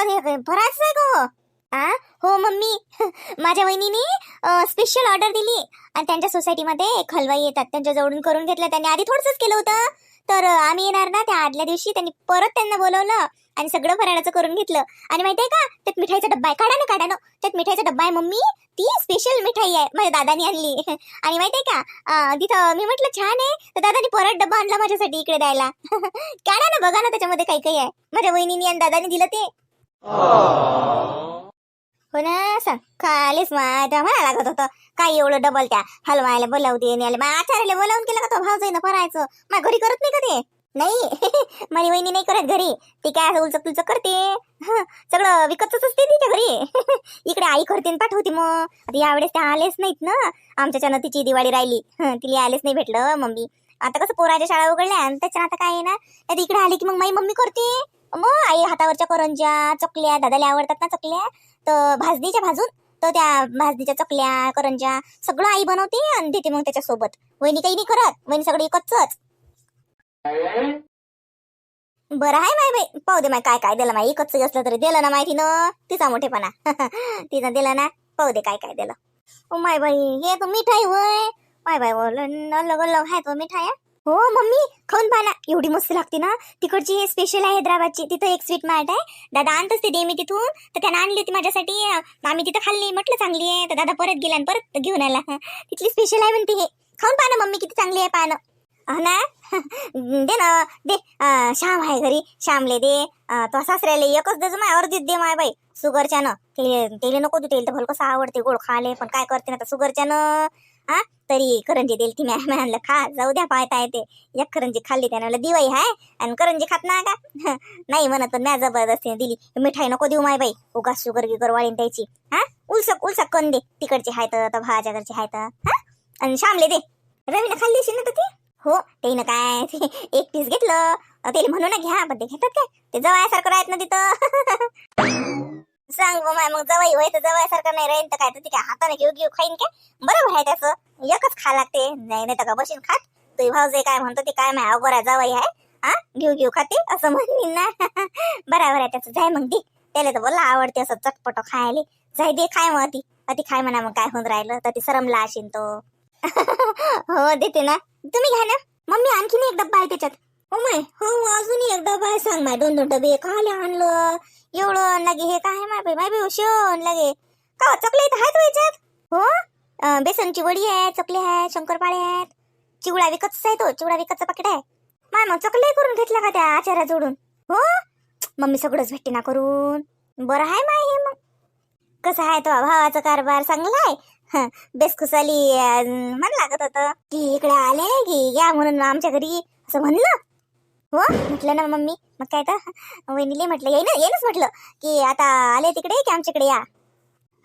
कधी आहे गो हो? आ? हो मम्मी. माझ्या वहिनीने स्पेशल ऑर्डर दिली. आणि त्यांच्या सोसायटीमध्ये एक हलवाई येतात. त्यांच्या जवळून करून घेतलं. त्यांनी आधी थोडंसंच केलं होतं. तर आम्ही येणार ना त्या आदल्या दिवशी. त्यांनी परत त्यांना बोलवलं. आणि सगळं फराळाचं करून घेतलं. आणि माहितीये का? त्यात मिठाईचा डब्बा आहे. काढा ना काढा ना. त्यात मिठाईचा डब्बा आहे मम्मी. ती स्पेशल मिठाई आहे. माझ्या दादानी आणली. आणि माहिती आहे का तिथं मी म्हटलं छान आहे. तर दादानी परत डब्बा आणला माझ्यासाठी इकडे द्यायला. काढा ना बघा ना त्याच्यामध्ये काही काही आहे. माझ्या वहिनीने आणि दादानी दिलं ते. हो ना सांग खालीच माझ्या म्हणा लागत होतं. काय एवढं डबल त्या हलवायला बोलावते आणि मग आचार्याला बोलावून केलं का तो भाव जाईन फरायचं मग घरी करत नाही का ते नाही. माझी वहिनी नाही करत घरी. ती काय असं उलचक तुलचक करते? सगळं विकतच असते तिच्या घरी. इकडे आई करते पाठवते मग. आता यावेळेस त्या आलेच नाहीत ना. आमच्या तिची दिवाळी राहिली. तिला आलेच नाही भेटलं मम्मी. आता कसं पोराच्या शाळा उघडल्या आणि त्याच्या आता काय आहे ना? इकडे आली की मग माझी मम्मी करते. मग आई हातावरच्या करंज्या चकल्या दादाला आवडतात ना चकल्या? तर भाजणीच्या भाजून तर त्या भाजणीच्या चकल्या करंज्या सगळं आई बनवते आणि देते मग त्याच्यासोबत. वहिनी काही नाही करत वहिनी सगळं एकच बरं आहे माय बाई. पाहू दे माय काय काय दिलं माय. एकच असलं तरी दिलं ना माहिती न तिचा मोठेपणा. तिचं दिलं ना. पाहू दे काय काय दिलं. ओ माय बाई हे तो मिठाई वय माय बाई बोल अलग अलग आहे तो मिठाई हो मम्मी खाऊन पहा ना. एवढी मस्त लागते ना. तिकडची हे स्पेशल आहे हैदराबादची. तिथं एक स्वीट मार्ट आहे. दादा आणतच ते दे मी तिथून. तर त्यानं आणली होती माझ्यासाठी. आम्ही तिथं खाल्ली. म्हटलं चांगली आहे. तर दादा परत गेला आणि परत घेऊन आला. तिथली स्पेशल आहे म्हणते हे. खाऊन पहा ना मम्मी किती चांगली आहे पाहणं. ना? दे ना. दे. श्याम आहे घरी. श्यामले दे. तो सासऱ्याले एकच दे माय अर्धीच दे माय बाई. सुगरच्यानं. ते तेले नको तू तेल तर भल कसं आवडते. गोड खाले. पण काय करते ना आता सुगरच्यानं? हा? तरी करंजी देईल ती मॅम खा जाऊ द्या पाहता येते. एक करंजी खाल्ली त्यानं दिवाई हाय आणि करंजी खात ना का? नाही म्हणत पण म्या जबरदस्तीने दिली. मिठाई नको देऊ माय बाई. उगा शुगर गिगर वाळीन त्याची. हा? उलसक उलसक कन दे. तिकडची हाय तर भाज्या घरची हाय तर हा? आणि शामले दे. रवीनं खाल्ली असेल ना तर ती? हो ते ना काय ते एक पीस घेतलं. ते म्हणू ना घ्या पण ते घेतात काय? ते जवायासारखं राहत ना तिथं. सांग गो माय मग जवाई होय तर नाही राहीन तर काय तर ती काय हाताने घेऊ घेऊ खाईन काय? बरोबर आहे त्याचं एकच खा लागते. नाही नाही तर का बशीन खात? तुझी भाऊजे काय म्हणतो ते काय माय अगोरा जवाई आहे. हा? घेऊ घेऊ खाते असं म्हणली ना. बरोबर आहे त्याचं जाय मग दे. त्याला तर बोला आवडते असं चटपट खायले. जाय दे खाय मग ती. ती खाय म्हणा मग काय होऊन राहिलं तर ती सरमला अशीन तो. हो देते ना. तुम्ही घ्या ना. मम्मी आणखीन एक डब्बा आहे त्याच्यात. हो माय हो अजून एक डबा आहे सांग माय दोन दोन डबे खाले आणलं. एवढं लगे हे काय माय बाई? माय बाई शिवण हो, लगे. का हो, चकले इथं आहेत हो याच्यात? हो? बेसनची वडी आहे चकले आहेत शंकरपाळे आहेत. चिवडा विकतच आहे तो चिवडा विकतचा पाकिट आहे. माय मग चकले करून घेतला का त्या आचारा जोडून? हो? मम्मी सगळंच भेटते ना करून. बरं आहे माय हे मग. कसं आहे तो भावाचा कारभार? चांगला आहे? बेसखुसाली म्हणला खुसाली म्हण लागत होतं. की इकडे आले की या म्हणून आमच्या घरी. असं म्हणलं? हो म्हटलं ना मम्मी. मग काय तर वहिनीले म्हटलं येईन येईनच म्हटलं की आता आले तिकडे की आमच्याकडे या?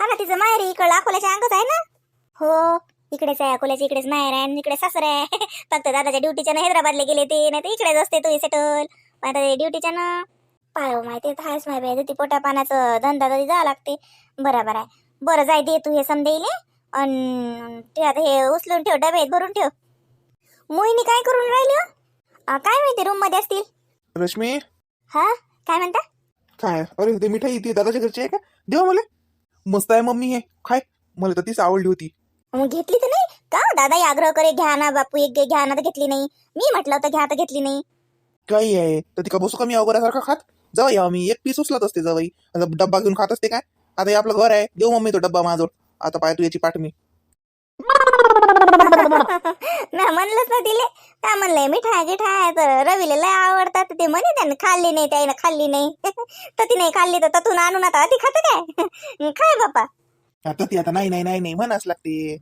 हा ना तिचं माहेर इकडं अकोल्याच्या अंगच आहे ना? हो इकडेच आहे अकोल्याच्या इकडेच माहेर आहे आणि इकडे सासर आहे. फक्त दादाच्या ड्युटीच्या हैदराबादला गेले ते नाही तर इकडेच असते तू सेटल आता ड्युटीच्या ना पाय हो, माहिती आहे हायच माहिती आहे ती पोटा पाण्याचं धंदा तरी जावं लागते. बरोबर आहे. बरं जाय दे तू हे समजेले अन ते आता हे उचलून ठेव डबे भरून ठेव. मोहिनी काय करून राहिली हो? अं, काय माहिती रूममध्ये असतील. रश्मी? हा? काय म्हणता? काय? अरे ते मिठाई ती दादाच्या घरची आहे का? देवा मला. मस्त आहे मम्मी हे. खाय. मला तर तीच आवडली होती. मग घेतली तर नाही? का? दादा आग्रह करे घ्या ना बापू एक घे, घ्या ना तर घेतली नाही. मी म्हटलं होतं घ्या तर घेतली नाही. काही आहे. तर ती का बसू का मी अवघरासारखा खात? जाऊ या मी एक पीस उचलत असते जावई आता डब्बा घेऊन खात असते काय? आता हे आपलं घर आहे. देऊ मम्मी तो डब्बा माझ्याजवळ आता पाय तू याची पाठ मी म्हणलंच ना तिले. काय म्हणलंय मिठाय गिठाय तर रवीला लय आवडतात. ते म्हणे त्याने खाल्ली नाही त्याने खाल्ली नाही. तर ती नाही खाल्ली तर ततून आणून आता ती खात काय? काय बापा. आता ती आता नाही नाही नाही नाही म्हणाच लागते.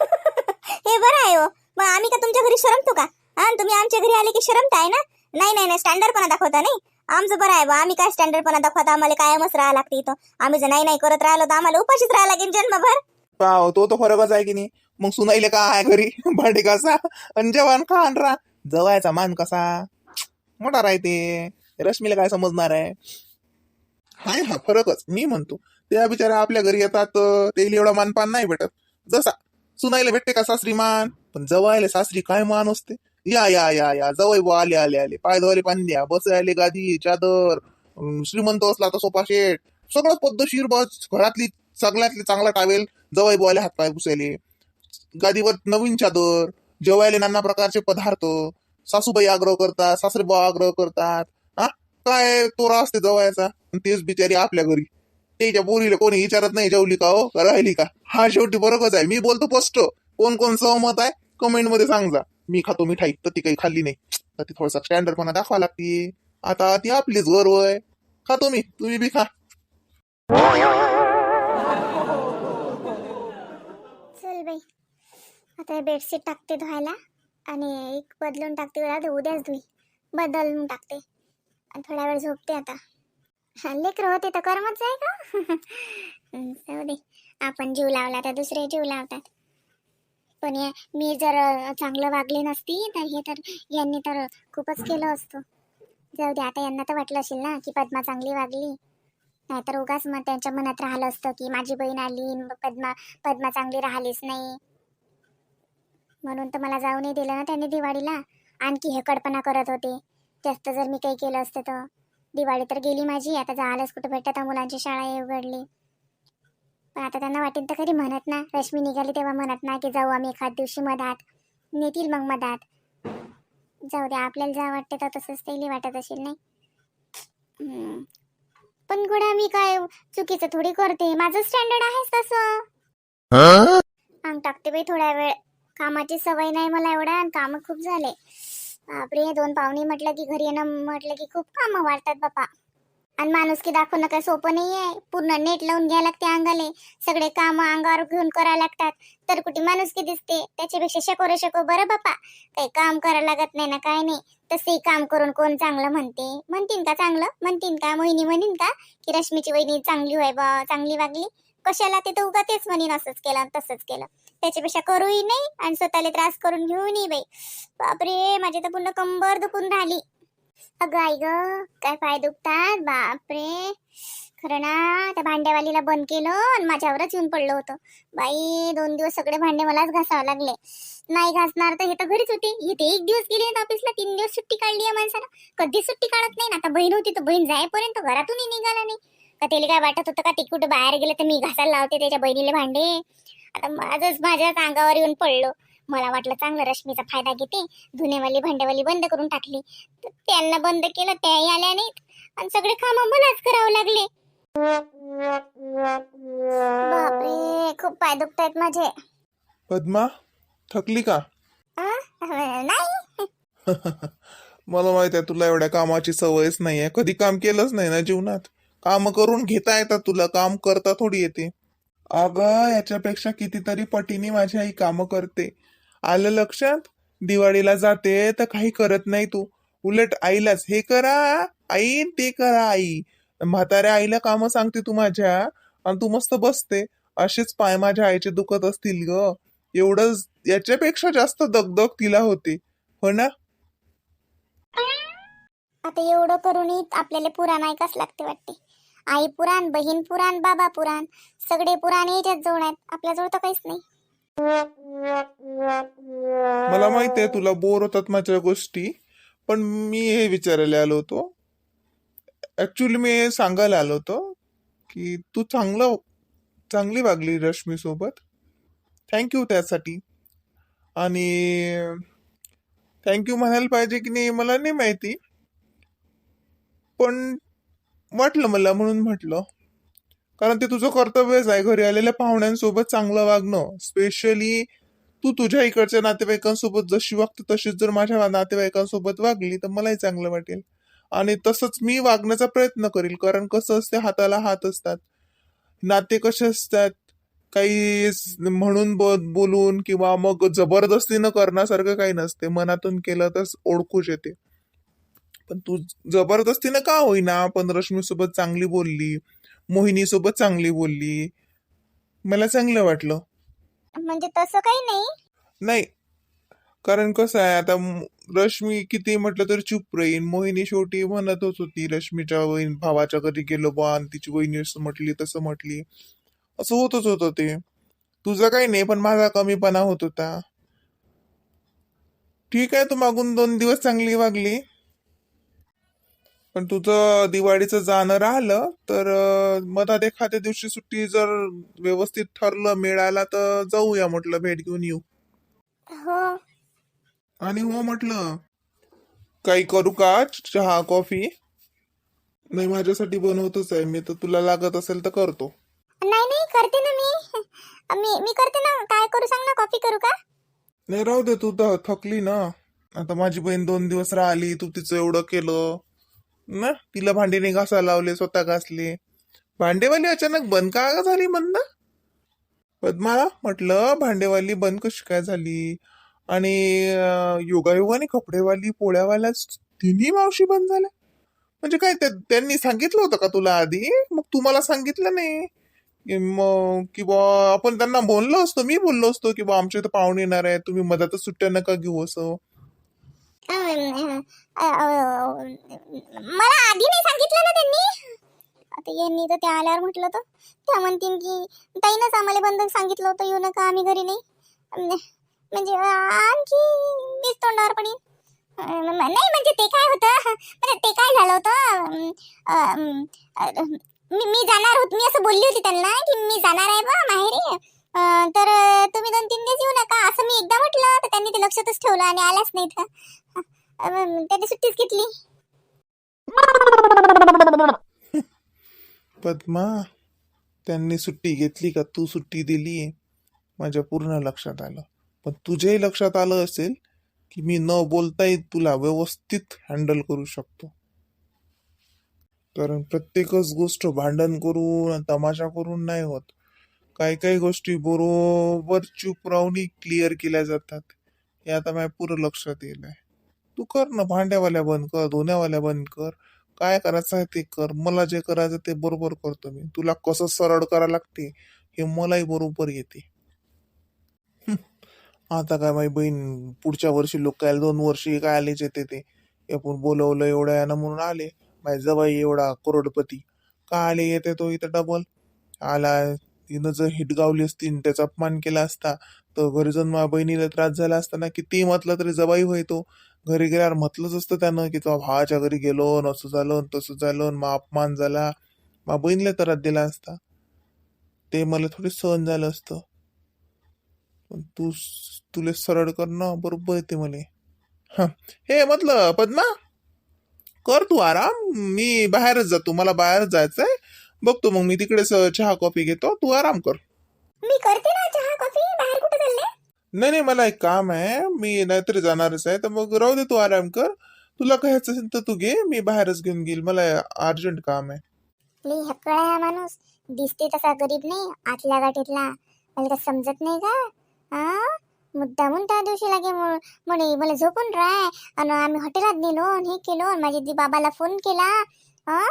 हे बरं आहे हो. मग आम्ही का तुमच्या घरी शरमतो का? हा तुम्ही आमच्या घरी आले की शरमताय ना? नाही नाही नाही स्टँडर्डपणा दाखवता नाही. आमचं बरं आहे बा आम्ही काय स्टँडर्डपणा दाखवता? आम्हाला कायमच राहावं लागते इथं. आम्ही जर नाही नाही करत राहिलो तर आम्हाला उपाशीच राहावं लागेल जन्मभर. पाव तो तो फरकच आहे की नाही? मग सुनाईले का आहे घरी? भांडे कसा आणि जवान खान रा जवायचा मान कसा? मोठा राहते. रश्मीला काय समजणार आहे? हाय हा फरकच. मी म्हणतो त्या बिचारा आपल्या घरी येतात ते एवढा मानपान नाही भेटत. जसा सुनाईला भेटते का सासरी मान? पण जवायला सासरी काय मान असते? या या या या. जवळ बुवा आले आले आले. पाय धुवाले पाणी द्या बस आले गादी चादर श्रीमंत असला तर सोफा सेट. सगळं पद्धतशीर बस. घरातली सगळ्यातली चांगला टावेल. जवळ हात हातपाय पुसायले गादीवर नवीन चादर जेवायला नाना प्रकारचे पदार्थ सासूबाई आग्रह करतात सासरेबा आग्रह करतात. हा? काय तोरा असते जवळचा? तेच बिचारी आपल्या घरी. त्याच्या बोरीला कोणी विचारत नाही जेवली का हो? का राहिली का? हा शेवटी बरोबरच आहे. मी बोलतो स्पष्ट. कोण कोण सहमत आहे कमेंटमध्ये सांगा मी खातो मिठाई तर ती काही खाल्ली नाही. तर ती थोडासा स्टँडर्डपणा दाखवा लागते. आता ती आपलीच गर्व आहे खातो मी. तुम्ही बी खा. आता हे बेडशीट टाकते धुवायला आणि एक बदलून टाकते उद्या उद्याच धुई. बदलून टाकते. आणि थोडा वेळ झोपते आता. लेकर होते तर करमत आहे का? जाऊ दे. आपण जीव लावला तर दुसरे जीव लावतात. पण या- मी जर चांगलं वागले नसती तर हे तर यांनी तर खूपच केलं असतं. जाऊ दे आता यांना तर वाटलं असेल ना की पद्मा चांगली वागली. नाहीतर उगाच मग त्यांच्या मनात राहिलं असतं की माझी बहीण आली पद्मा पद्मा चांगली राहिलीच नाही. म्हणून तर मला जाऊ नाही दिलं ना त्यांनी दिवाळीला. आणखी हेकडपणा करत होते. जास्त जर मी काही केलं असतं तर. दिवाळी तर गेली माझी आता जायलाच कुठं भेटत मुलांची शाळा हे उघडली. पण आता त्यांना वाटेल तर खरी म्हणत ना. रश्मी निघाली तेव्हा म्हणत ना की जाऊ आम्ही एखाद दिवशी मधात. नेतील मग मधात. जाऊ दे आपल्याला जा वाटते तर तसंच त्याला वाटत असेल नाही. पण गोड्या मी काय चुकीचं थोडी करते. माझं स्टँडर्ड आहेच तसं. अंग टाकते बाई थोड्या वेळ. कामाची सवय नाही मला एवढा आणि कामं खूप झाले. बापरे दोन पाहुणे म्हटलं की घरी येणं म्हटलं की खूप कामं वाढतात बापा. आणि माणुसकी दाखवणं काय सोपं नाही आहे पूर्ण नेट लावून घ्यायला लागते अंगाले. सगळे काम अंगावर घेऊन करायला लागतात. तर कुठे माणुसकी दिसते. त्याच्यापेक्षा शको रे शको बरं बापा. काही काम करायला लागत नाही ना काय नाही. तसंही काम करून कोण चांगलं म्हणते? म्हणतीन का चांगलं? म्हणतीन का? मोहिनी म्हणीन का? की रश्मीची वहिनी चांगली होय बा चांगली वागली. कशाला ते तर उगा तेच म्हणीन असंच केलं तसंच केलं. त्याच्यापेक्षा करूही नाही आणि स्वतःला त्रास करून घेऊनही बाई. बापरे माझी तर पूर्ण कंबर दुखून राहिली. अगं आई ग काय पाय दुखतात? बापरे. खरं ना त्या भांड्यावालीला बंद केलं आणि माझ्यावरच येऊन पडलं होतं. बाई दोन दिवस सगळे भांडे मलाच घासावं लागले. नाही घासणार तर हे तर घरीच होते. इथे एक दिवस गेले ऑफिसला तीन दिवस सुट्टी काढली आहे माणसानं. कधीच सुट्टी काढत नाही ना. आता बहीण होती तर बहीण जाईपर्यंत घरातूनही निघाला नाही. का त्याला काय वाटत होतं का? ते कुठं बाहेर गेलं तर मी घासायला लावते त्याच्या बहिणीला भांडे. आता माझंच माझ्याच अंगावर येऊन पडलो. मला वाटलं चांगलं रश्मीचा फायदा घेते. धुण्यावाली भांड्यावाली बंद करून टाकली. त्यांना बंद केलं त्याही आल्या नाहीत. आणि सगळे कामं मलाच करावं लागले. बापरे खूप पाय दुखतायत माझे. पद्मा थकली का? आ? नाही. मला माहीत आहे तुला एवढ्या कामाची सवयच नाही आहे कधी काम केलंच नाही ना जीवनात? काम करून घेता येतात तुला काम करता थोडी येते. अगं याच्यापेक्षा कितीतरी पटीने माझी आई कामं करते. आलं लक्षात? दिवाळीला जाते तर काही करत नाही तू. उलट आईलाच. हे करा आई ते करा आई. म्हाताऱ्या आईला कामं सांगते तू माझ्या. आणि तू मस्त बसते. असेच पाय माझ्या आईचे दुखत असतील ग. एवढं याच्यापेक्षा जास्त दगदग तिला होते. हो ना? आता एवढं करूनही आपल्याला पुराण ऐकाच लागते वाटते? आई पुराण बहीण पुराण बाबा पुराण सगळे पुराण याच्यात जवळ आहेत. आपल्या जवळ तर काहीच नाही. मला माहीत आहे तुला बोर होतात माझ्या गोष्टी पण मी हे विचारायला आलो होतो. ऍक्च्युली मी हे सांगायला आलो होतो की तू चांगलं चांगली वागली रश्मी सोबत. थँक्यू त्यासाठी. आणि थँक्यू म्हणायला पाहिजे की नाही मला नाही माहिती. पण वाटलं मला म्हणून म्हटलं. कारण ते तुझं कर्तव्यच आहे घरी आलेल्या पाहुण्यांसोबत चांगलं वागणं. स्पेशली तू तुझ्या इकडच्या नातेवाईकांसोबत जशी वागते तशीच जर माझ्या नातेवाईकांसोबत वागली तर मलाही चांगलं वाटेल. आणि तसंच मी वागण्याचा प्रयत्न करेल. कारण कसं असते हाताला हात असतात. नाते कसे असतात काही म्हणून ब- बोलून किंवा मग जबरदस्तीनं करण्यासारखं काही नसते. मनातून केलं तर ओळखूच येते. पण तू जबरदस्तीनं का होईना? पण रश्मी सोबत चांगली बोलली मोहिनी सोबत चांगली बोलली. मला चांगलं वाटलं. म्हणजे तसं काही नाही. नाही. कारण कसं आहे आता म- रश्मी किती म्हटलं तरी चुप राहीन. मोहिनी शेवटी म्हणतच होती रश्मीच्या वहीन भावाच्या घरी गेलो बा आणि तिची वहिनी असं म्हटली तसं म्हटली. असं होतच होतं ते. तुझं काही नाही पण माझा कमीपणा होत होता. ठीक आहे तू मागून दोन दिवस चांगली वागली. पण तुझं दिवाळीचं जाणं राहिलं तर मधात एखाद्या दिवशी सुट्टी जर व्यवस्थित ठरलं मिळाला तर जाऊया म्हटलं भेट घेऊन येऊ. हो. आणि हो म्हटलं काही करू का? चहा कॉफी? नाही माझ्यासाठी बनवतच आहे. मी तर तुला लागत असेल तर करतो. नाही नाही करते ना मी. मी मी करते ना. काय करू सांग ना कॉफी करू का? नाही राहू दे तू तर थकली ना. आता माझी बहीण दोन दिवस राहिली तू तिचं एवढं केलं. ना तिला भांडी नाही घासायला लावले स्वतः घासले. भांडेवाली अचानक बंद का ग झाली म्हणणं? पद्मा म्हटलं भांडेवाली बंद कशी काय झाली? आणि योगायोगाने कपडेवाली पोळ्यावाल्या तिन्ही मावशी बंद झाल्या? म्हणजे काय त्या- त्यांनी सांगितलं होतं का तुला आधी? मग तुम्हाला सांगितलं नाही. की मग की बा आपण त्यांना बोललो असतो मी बोललो असतो की बा आमच्या इथं पाहुणे येणार आहे तुम्ही मधातच सुट्ट्या नका घेऊ असं. मला आधी नाही सांगितलं ना त्यांनी. आता यांनी तर त्या आल्यावर म्हटलं तर त्या म्हणतील की ताईनंच आम्हाला बंद सांगितलं होतं येऊ नका आम्ही घरी नाही. म्हणजे आणखी मीच तोंडावर पडेल नाही म्हणजे ते काय होतं? म्हणजे ते काय झालं होतं? मी मी जाणार होत मी असं बोलली होती त्यांना की मी जाणार आहे बा माहेरी. तर तुम्ही दोन तीन दिवस येऊ नका. असं मी एकदा म्हटलं तर त्यांनी ते लक्षातच ठेवलं आणि आल्याच नाही अं, त्यांनी सुट्टीच घेतली. पद्मा त्यांनी सुट्टी घेतली का? तू सुट्टी दिली. माझ्या पूर्ण लक्षात आलं. पण तुझ्याही लक्षात आलं असेल की मी न बोलताही तुला व्यवस्थित हँडल करू शकतो. कारण प्रत्येकच गोष्ट भांडण करून तमाशा करून नाही होत. काही काही गोष्टी बरोबर चूप राहूनही क्लिअर केल्या जातात. हे आता माझ्या पुरं लक्षात येईल. आहे तू कर ना भांड्यावाल्या बंद कर धुण्यावाल्या बंद कर. काय करायचं आहे ते कर. मला जे करायचं ते बरोबर करतो मी. तुला कसं सरळ करा लागते हे मलाही बरोबर येते. आता काय माझी बहीण पुढच्या वर्षी लोक काय दोन वर्षी काय आलेच येते ते. आपण बोलवलं एवढ्या यानं म्हणून आले. माझ्या जवाई एवढा करोडपती. का आले येते तो इथं डबल आला तिनं जर हिट गावली असती आणि त्याचा अपमान केला असता तर घरी जाऊन माझ्या बहिणीला त्रास झाला असता ना किती म्हटलं तरी जबाई होय तो घरी गेल्यावर म्हटलंच असतं त्यानं की तो भावाच्या घरी गेलो न असं झालं तसं झालं मग अपमान झाला. मा बहिणीला त्रास दिला असता. ते मला थोडी सहन झालं असतं. पण तू तुले सरळ करणं बरोबर येते मला. हे म्हटलं पद्मा कर तू आराम. मी बाहेरच जातो. मला बाहेरच जायचंय. बघतो मग मी तिकडेच चहा कॉफी घेतो. तू आराम कर. मी करते ना चहा कॉफी. बाहेर कुठे चालले? नाही नाही मला एक काम आहे. मी नाहीतरी जाणारच आहे. तर मग राहू दे तू आराम कर. तुला काय ह्याचं असेल तर तू घे. मी बाहेरच घेऊन घेईल. मला अर्जंट काम आहे. लई हक्कळा आहे हा माणूस. दिसते तसा गरीब नाही. आतल्या गाठीतला. मला काय समजत नाही का? हा? मुद्दामून त्या दिवशी लागे म- म्हणे मला झोपून राय आणि आम्ही हॉटेलात नेलो आणि हे केलो. आणि माझ्या दी बाबाला फोन केला. हा?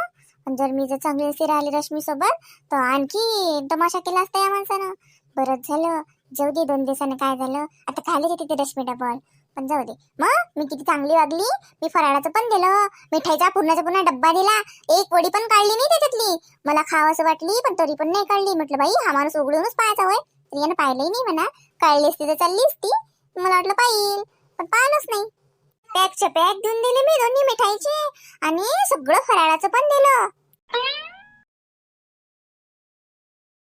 आणि जर मी जर चांगली असे राहिली रश्मी सोबत तर आणखी तमाशा केला असता या माणसानं. बरंच झालं. जाऊ दे दोन दिवसानं काय झालं. आता खाली तिथे रश्मी डबल. पण जाऊ दे. मग मी किती चांगली वागली मी फराळाचं पण दिलं मिठाईचा पूर्णाचा पूर्ण डब्बा दिला एक वडी पण काढली नाही त्याच्यातली. मला खावंसं वाटली पण तरी पण नाही काढली. म्हटलं बाई हा माणूस उघडूनच पाहायचा होय. तर यानं पाहिलंही नाही म्हणा. काढली असती तर चालली असती. मला वाटलं पाहिल पण पाहिलंच नाही. पॅकच्या पॅक देऊन दिले मी दोन्ही मिठाईचे. आणि सगळं फराळाचं पण दिलं. Bye.